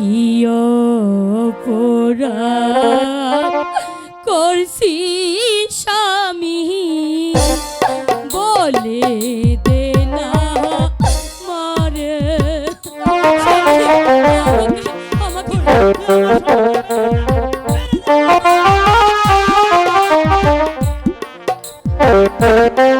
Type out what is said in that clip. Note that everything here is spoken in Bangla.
কিয় পোড়া করছি স্বামী বলে Thank you.